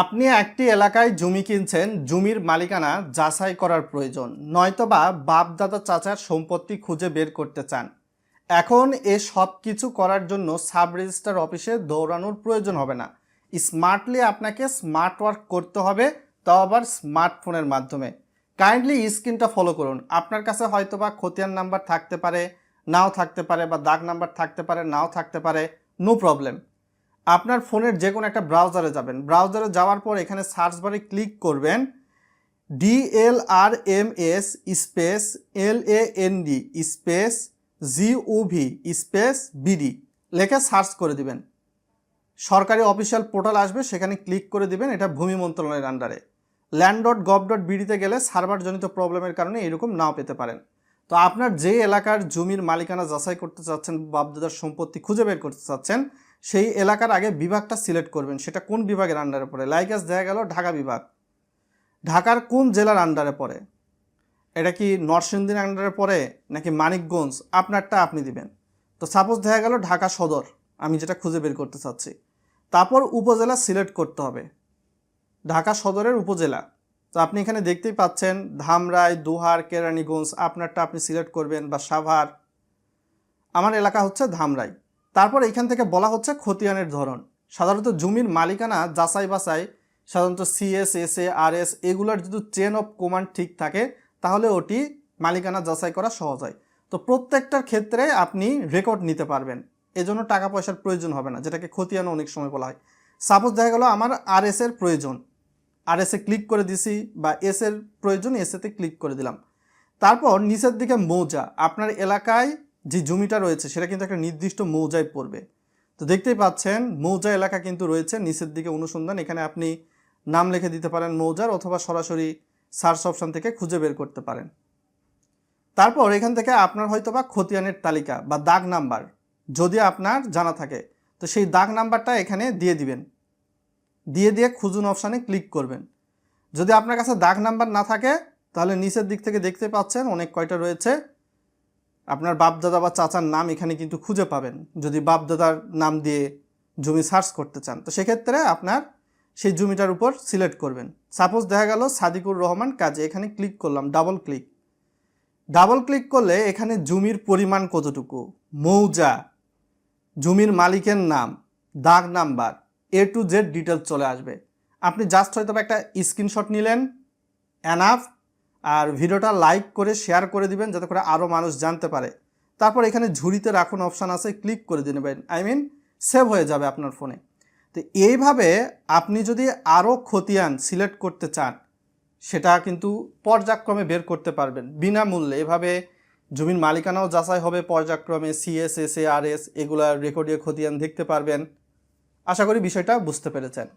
আপনি একটি এলাকায় জমি কিনছেন, জমির মালিকানা যাচাই করার প্রয়োজন, নয়তোবা বাপ দাদা চাচার সম্পত্তি খুঁজে বের করতে চান। এখন এ সব কিছু করার জন্য সাব রেজিস্টার অফিসে দৌড়ানোর প্রয়োজন হবে না। স্মার্টলি আপনাকে স্মার্ট ওয়ার্ক করতে হবে, তাও আবার স্মার্টফোনের মাধ্যমে। কাইন্ডলি স্ক্রিনটা ফলো করুন। আপনার কাছে হয়তোবা খতিয়ান নাম্বার থাকতে পারে, নাও থাকতে পারে বা দাগ নাম্বার থাকতে পারে, নাও থাকতে পারে, নো প্রবলেম। আপনার ফোনের যে কোনো একটা ব্রাউজারে যাবেন। ব্রাউজারে যাওয়ার পর এখানে সার্চ বারে ক্লিক করবেন DLRMS space L A N D space GOV space BD লেখে সার্চ করে দিবেন। সরকারি অফিসিয়াল পোর্টাল আসবে, সেখানে ক্লিক করে দিবেন এটা ভূমি মন্ত্রণালয়ের আন্ডারে ল্যান্ড ডট গভ ডট বিডিতে গেলে সার্ভারজনিত প্রবলেমের কারণে এরকম নাও পেতে পারেন। তো আপনার যে এলাকার জমির মালিকানা যাচাই করতে চাচ্ছেন বাপদাদার সম্পত্তি খুঁজে বের করতে চাচ্ছেন সেই এলাকার আগে বিভাগটা সিলেক্ট করবেন, সেটা কোন বিভাগের আন্ডারে পড়ে? লাইকাস দেখা গেল ঢাকা বিভাগ। ঢাকার কোন জেলার আন্ডারে পড়ে? এটা কি নরসিংদীর আন্ডারে পড়ে নাকি মানিকগঞ্জ? আপনারটা আপনি দিবেন। তো সাপোজ দেখা গেল ঢাকা সদর, আমি যেটা খুঁজে বের করতে চাচ্ছি। তারপর উপজেলা সিলেক্ট করতে হবে। ঢাকা সদরের উপজেলা। তো আপনি এখানে দেখতেই পাচ্ছেন ধামরাই, দুহার, কেরানীগঞ্জ, আপনারটা আপনি সিলেক্ট করবেন বা সাভার। আমার এলাকা হচ্ছে ধামরাই। তারপর এখান থেকে বলা হচ্ছে খতিয়ানের ধরন। সাধারণত জমির মালিকানা যাচাই বাছাই, সাধারণত CS S A R S এগুলোর যদি চেন অফ কমান্ড ঠিক থাকে, তাহলে ওটি মালিকানা যাচাই করা সহজ হয়। তো প্রত্যেকটার ক্ষেত্রে আপনি রেকর্ড নিতে পারবেন। এজন্য টাকা পয়সার প্রয়োজন হবে না, যেটাকে খতিয়ানো অনেক সময় বলা হয়। সাপোজ দেখা গেলো আমার আর এস এর প্রয়োজন। আর এসে ক্লিক করে দিছি বা এস এর প্রয়োজন এসেতে ক্লিক করে দিলাম। তারপর নিচের দিকে মৌজা। আপনার এলাকায় যে জমিটা রয়েছে সেটা কিন্তু একটা নির্দিষ্ট মৌজায় পড়বে। তো দেখতেই পাচ্ছেন, মৌজা এলাকা কিন্তু রয়েছে নিচের দিকে অনুসন্ধান। এখানে আপনি নাম লিখে দিতে পারেন মৌজার অথবা সরাসরি সার্চ অপশান থেকে খুঁজে বের করতে পারেন। তারপর এখান থেকে আপনার হয়তো বা খতিয়ানের তালিকা বা দাগ নাম্বার যদি আপনার জানা থাকে, তো সেই দাগ নাম্বারটা এখানে দিয়ে দিবেন। দিয়ে দিয়ে খুঁজুন অপশানে ক্লিক করবেন। যদি আপনার কাছে দাগ নাম্বার না থাকে, তাহলে নিচের দিক থেকে দেখতে পাচ্ছেন অনেক কয়টা রয়েছে। আপনার বাপদাদা বা চাচার নাম এখানে কিন্তু খুঁজে পাবেন, যদি বাপদাদার নাম দিয়ে জমি সার্চ করতে চান। তো সেক্ষেত্রে আপনার সেই জমিটার উপর সিলেক্ট করবেন। সাপোজ দেখা গেল সাদিকুর রহমান কাজে, এখানে ক্লিক করলাম ডাবল ক্লিক ডাবল ক্লিক করলে এখানে জমির পরিমাণ কতটুকু? মৌজা, জমির মালিকের নাম, দাগ number A to Z details চলে আসবে। আপনি জাস্ট হয়তো একটা স্ক্রিনশট নিলেন অ্যানাফ আর ভিডিওটা লাইক করে শেয়ার করে দিবেন যাতে করে আরও মানুষ জানতে পারে। তারপর এখানে ঝুড়িতে রাখুন অপশান আছে, ক্লিক করে দিয়ে নেবেন। আই মিন সেভ হয়ে যাবে আপনার ফোনে। তো এইভাবে আপনি যদি আরও খতিয়ান সিলেক্ট করতে চান, সেটা কিন্তু পর্যায়ক্রমে বের করতে পারবেন। বিনামূল্যে। এভাবে জমির মালিকানাও যাচাই হবে পর্যায়ক্রমে। CS S A R S এগুলার রেকর্ডীয় খতিয়ান দেখতে পারবেন। আশা করি বিষয়টা বুঝতে পেরেছেন।